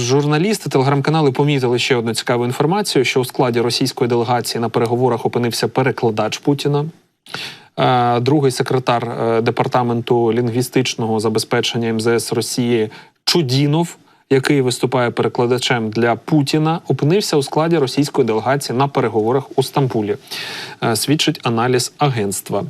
журналісти, телеграм-канали помітили ще одну цікаву інформацію: що у складі російської делегації на переговорах опинився перекладач Путіна. Е, Другий секретар е, департаменту лінгвістичного забезпечення МЗС Росії Чудінов, який виступає перекладачем для Путіна, опинився у складі російської делегації на переговорах у Стамбулі. Е, Свідчить аналіз агентства.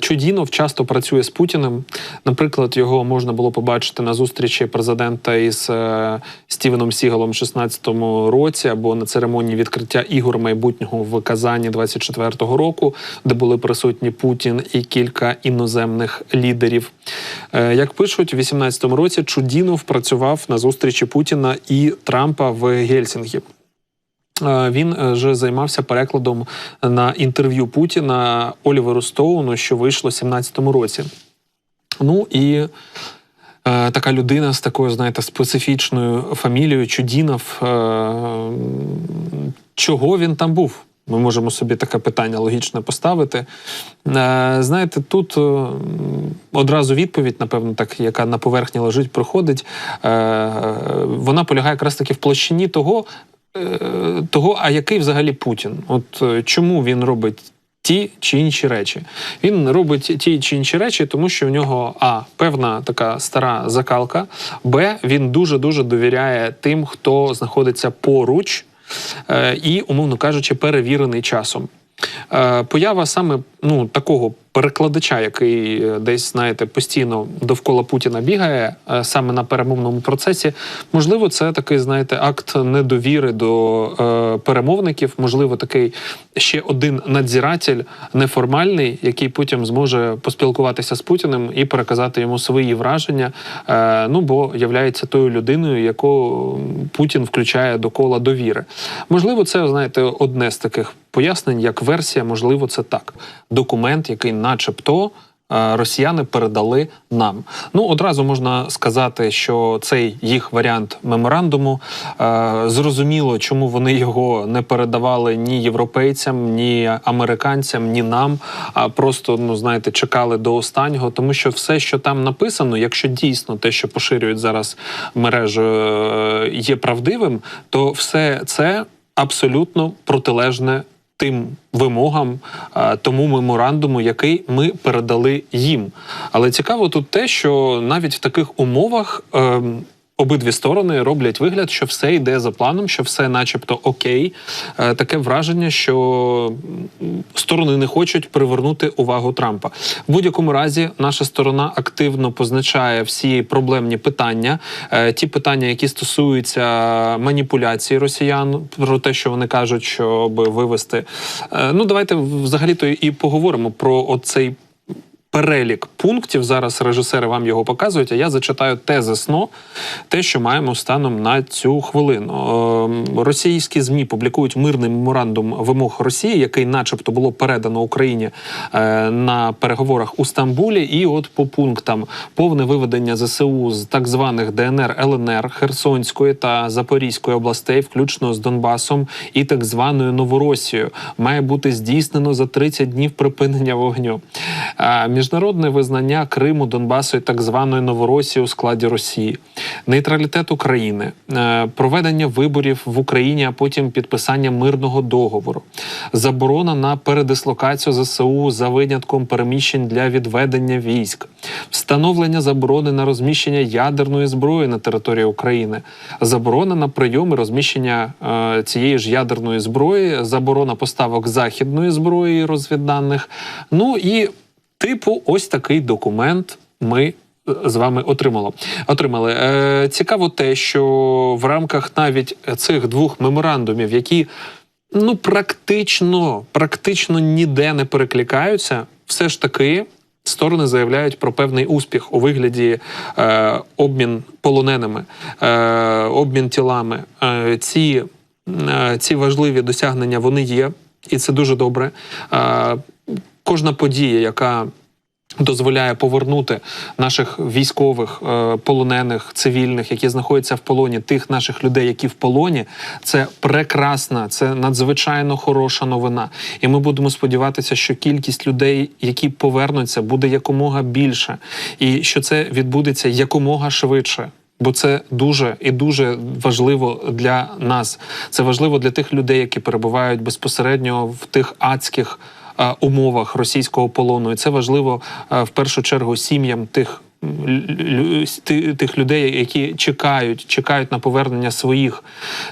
Чудінов часто працює з Путіним. Наприклад, його можна було побачити на зустрічі президента із е, Стівеном Сігалом в 16-му році або на церемонії відкриття ігор майбутнього в Казані 24-го року, де були присутні Путін і кілька іноземних лідерів. Е, Як пишуть, у 18-му році Чудінов працював на зустрічі Путіна і Трампа в Гельсінгі. Е, Він е, вже займався перекладом на інтерв'ю Путіна Оліверу Стоуну, що вийшло в 17-му році. Ну і е, така людина з такою, знаєте, специфічною фамілією Чудінов. Е, чого він там був? Ми можемо собі таке питання логічне поставити. Е, знаєте, тут е, одразу відповідь, напевно, так, яка на поверхні лежить, проходить. Е, вона полягає якраз таки в площині того, того, а який взагалі Путін? От е, чому він робить ті чи інші речі? Він робить ті чи інші речі, тому що у нього а певна така стара закалка, б він дуже дуже довіряє тим, хто знаходиться поруч, е, і, умовно кажучи, перевірений часом. Е, Поява саме ну такого перекладача, який е, десь знаєте постійно довкола Путіна бігає, е, саме на перемовному процесі. Можливо, це такий, знаєте, акт недовіри до е, перемовників. Можливо, такий ще один надзиратель неформальний, який потім зможе поспілкуватися з Путіним і переказати йому свої враження. Е, ну бо являється тою людиною, яку Путін включає до кола довіри. Можливо, це знаєте одне з таких пояснень, як версія, можливо, це так. Документ, який, начебто, е, росіяни передали нам. Ну, одразу можна сказати, що цей їх варіант меморандуму е, зрозуміло, чому вони його не передавали ні європейцям, ні американцям, ні нам, а просто, ну знаєте, чекали до останнього, тому що все, що там написано, якщо дійсно те, що поширюють зараз мережі, е, є правдивим, то все це абсолютно протилежне тим вимогам, тому меморандуму, який ми передали їм. Але цікаво тут те, що навіть в таких умовах. ем, Обидві сторони роблять вигляд, що все йде за планом, що все, начебто, окей. Е, Таке враження, що сторони не хочуть привернути увагу Трампа. В будь-якому разі, наша сторона активно позначає всі проблемні питання, е, ті питання, які стосуються маніпуляції росіян, про те, що вони кажуть, щоб вивести. Е, Ну, давайте взагалі-то і поговоримо про оцей перелік пунктів. Зараз режисери вам його показують. А я зачитаю тезисно те, що маємо станом на цю хвилину. Ем, Російські змі публікують мирний меморандум вимог Росії, який, начебто, було передано Україні е, на переговорах у Стамбулі. І от по пунктам повне виведення ЗСУ з так званих ДНР, ЛНР, Херсонської та Запорізької областей, включно з Донбасом і так званою Новоросією, має бути здійснено за 30 днів припинення вогню. Міжнародне визнання Криму, Донбасу і так званої Новоросії у складі Росії, нейтралітет України, е, проведення виборів в Україні, а потім підписання мирного договору, заборона на передислокацію ЗСУ за винятком переміщень для відведення військ, встановлення заборони на розміщення ядерної зброї на території України, заборона на прийом і розміщення е, цієї ж ядерної зброї, заборона поставок західної зброї розвідданих. Ну і типу, ось такий документ ми. е, З вами отримало отримали. Е, цікаво те, що в рамках навіть цих двох меморандумів, які ну практично, практично ніде не перекликаються, все ж таки сторони заявляють про певний успіх у вигляді е, обмін полоненими, е, обмін тілами. Е, ці, е, ці важливі досягнення вони є, і це дуже добре. Кожна подія, яка дозволяє повернути наших військових, е, полонених, цивільних, які знаходяться в полоні, тих наших людей, які в полоні, це прекрасна, це надзвичайно хороша новина. І ми будемо сподіватися, що кількість людей, які повернуться, буде якомога більше, і що це відбудеться якомога швидше. Бо це дуже і дуже важливо для нас. Це важливо для тих людей, які перебувають безпосередньо в тих адських умовах російського полону. І це важливо е, в першу чергу сім'ям тих. Тих людей, які чекають, чекають на повернення своїх,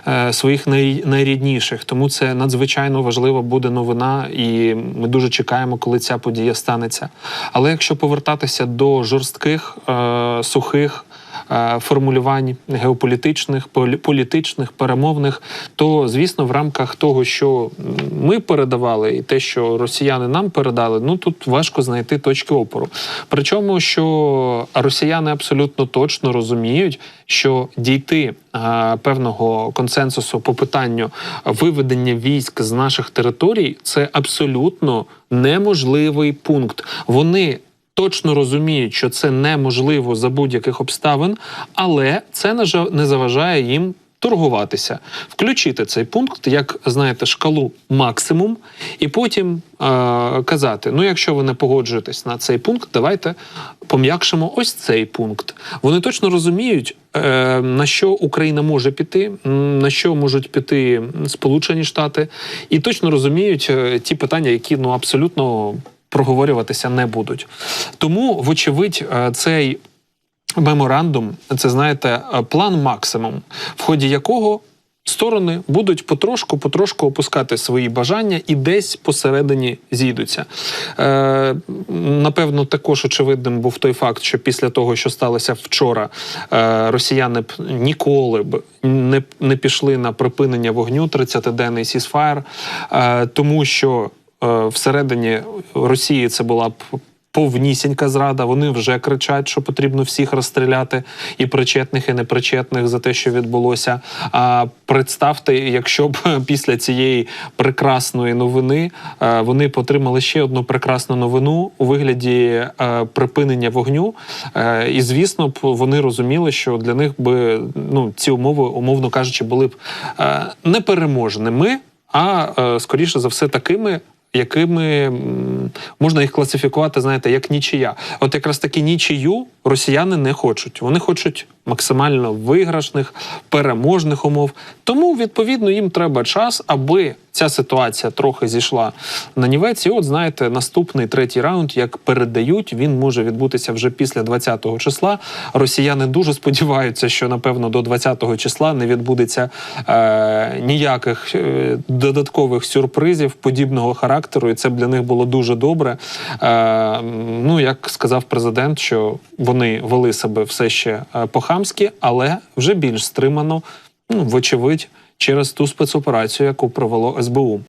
е, своїх найрідніших. Тому це надзвичайно важлива буде новина, і ми дуже чекаємо, коли ця подія станеться. Але якщо повертатися до жорстких, е, сухих е, формулювань геополітичних, полі- політичних, перемовних, то звісно, в рамках того, що ми передавали, і те, що росіяни нам передали, ну тут важко знайти точки опору. Причому, що росіяни абсолютно точно розуміють, що дійти е, певного консенсусу по питанню виведення військ з наших територій це абсолютно неможливий пункт. Вони точно розуміють, що це неможливо за будь-яких обставин, але це не заважає їм. Торгуватися, включити цей пункт, як знаєте, шкалу максимум, і потім е, казати: ну, якщо ви не погоджуєтесь на цей пункт, давайте пом'якшимо ось цей пункт. Вони точно розуміють, е, на що Україна може піти, на що можуть піти Сполучені Штати, і точно розуміють е, ті питання, які ну абсолютно проговорюватися не будуть. Тому, вочевидь, е, цей меморандум це знаєте е, план максимум, в ході якого. Сторони будуть потрошку, потрошку опускати свої бажання і десь посередині зійдуться. Е, напевно, також очевидним був той факт, що після того, що сталося вчора, е, росіяни б ніколи б не, не пішли на припинення вогню 30-денний сісфаєр, е, тому що всередині Росії це була б повнісінька зрада. Вони вже кричать, що потрібно всіх розстріляти і причетних, і непричетних за те, що відбулося. А представте, якщо б після цієї прекрасної новини е, вони б отримали ще одну прекрасну новину у вигляді е, припинення вогню. Е, І звісно б вони розуміли, що для них би ну ці умови, умовно кажучи, були б е, непереможними, а е, скоріше за все такими якими можна їх класифікувати, знаєте, як нічия. От якраз таки нічию росіяни не хочуть. Вони хочуть максимально виграшних, переможних умов. Тому, відповідно, їм треба час, аби ця ситуація трохи зійшла на нівець. І от знаєте, наступний третій раунд, як передають, він може відбутися вже після 20-го числа. Росіяни дуже сподіваються, що напевно до 20-го числа не відбудеться е, ніяких е, додаткових сюрпризів подібного характеру, і це б для них було дуже добре. Е, ну як сказав президент, що вони вели себе все ще е, по-хамськи, але вже більш стримано, ну вочевидь, через ту спецоперацію, яку провело СБУ.